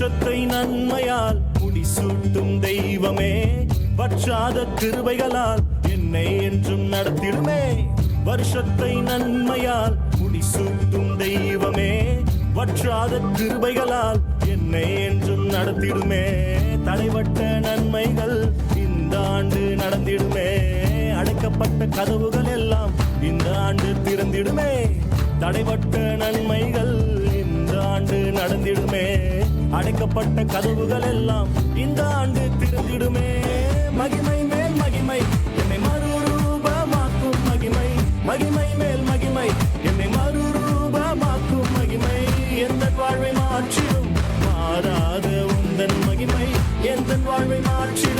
வருஷத்தை நன்மையால் முடிசூட்டும் தெய்வமே. வற்றாத கிருபைகளால் என்னை என்றும் நடத்திடுமே. வருஷத்தை நன்மையால் முடிசூட்டும் தெய்வமே. வற்றாத கிருபைகளால் என்னை என்றும் நடத்திடுமே. தலைவட்ட நன்மைகள் இந்த ஆண்டு நடந்திடுமே. அடைக்கப்பட்ட கதவுகள் எல்லாம் இந்த ஆண்டு திறந்திடுமே. தடைபட்ட நன்மைகள் ஆண்டு நடந்திடுமே. அடைக்கப்பட்ட கதவுகள் எல்லாம் இந்த ஆண்டு திறந்திடுமே. மகிமை மேல் மகிமை என்னை மறுரூபமாக்கும் மகிமை. மகிமை மேல் மகிமை என்னை மறுரூபமாக்கும் மகிமை. எந்த வாழ்வை மாற்றிடும்? மாறாத உந்தன் மகிமை எந்த வாழ்வை மாற்றிடும்?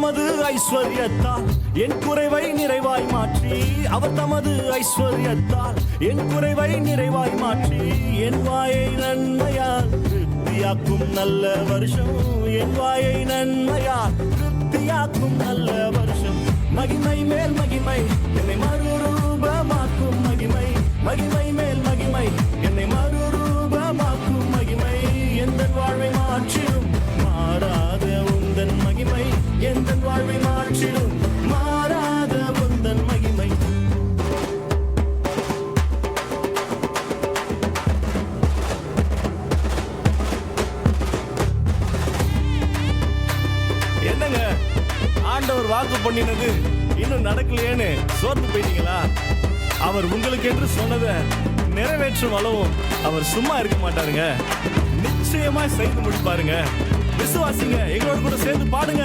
தமது ஐஸ்வர்யத்தால் என் குறைவை நிறைவாய் மாற்றி அவர் தமது ஐஸ்வர்யத்தால் என் குறைவை நிறைவாய் மாற்றி என் வாயை நன்மையால் திருப்தியாக்கும் நல்ல வருஷம். என் வாயை நன்மையால் திருப்தியாக்கும் நல்ல வருஷம். மகிமை மேல் மகிமை என்னை மறுரூபமாக்கும் மகிமை. மகிமை மேல் மகிமை என்னை மறுரூபமாக்கும் மகிமை. எந்த வாழ்வை மாற்றிடும் மாறா எந்த வாழ்வை மாற்றிடும் மாறாத உந்தன் மகிமை. என்னங்க? ஆண்டவர் வாக்கு பண்ணினது இன்னும் நடக்கலையேன்னு சோர்ந்து போயிட்டீங்களா? அவர் உங்களுக்கு என்று சொன்னதை நிறைவேற்றும் அளவும் அவர் சும்மா இருக்க மாட்டாருங்க. நிச்சயமா செய்து முடிப்பாருங்க. விசுவாசிங்க எங்களோட கூட சேர்ந்து பாடுங்க.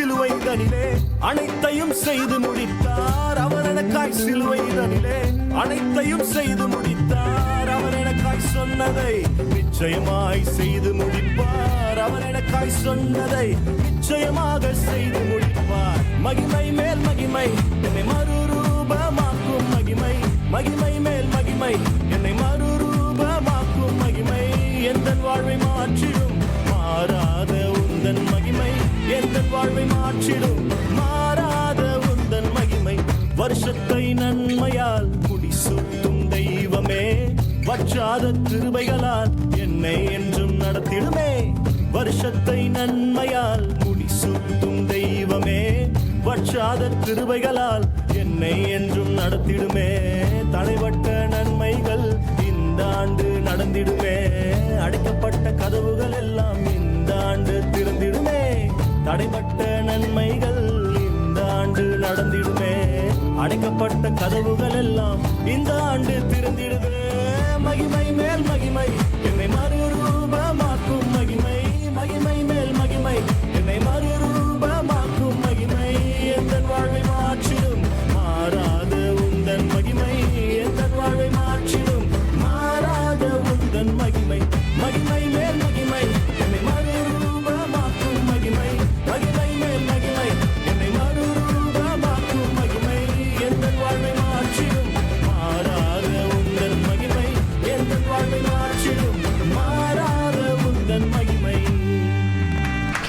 சிலுவை தனிலே அனைத்தையும் செய்து முடித்தார். அவர் எனக்காய் சிலுவை தனிலே அனைத்தையும் செய்து முடித்தார். அவர் எனக்காய் சொன்னதை நிச்சயமாய் செய்து முடிப்பார். அவர் எனக்காய் சொன்னதை நிச்சயமாக செய்து முடிப்பார். மகிமை மேல் மகிமை என்னை மறுரூபமாக்கும் மகிமை. மகிமை மேல் மகிமை என்னை மறுரூபமாக்கும் மகிமை. எந்த வாழ்வை மாற்றிடும் மாறாத உந்தன் மகிமை. எந்த வாழ்வை மாற்றிடும். மாறாத உந்தன் மகிமை வருஷத்தை நன்மையால் குடி சுத்தும் தெய்வமே. வற்றாத கிருபைகளால் என்னை என்றும் நடத்திடுமே. வருஷத்தை நன்மையால் முடிசூட்டும் தெய்வமே. வற்றாத திருவைகளால் என்னை என்றும் நடத்திடுமே. தலைவட்ட நன்மைகள் இந்த ஆண்டு நடந்திடுமே. அடைக்கப்பட்ட கதவுகள் தடைப்பட்ட நன்மைகள் இந்த ஆண்டு நடந்திடுமே. அடைக்கப்பட்ட கதவுகள் எல்லாம் இந்த ஆண்டு திறந்திடுமே.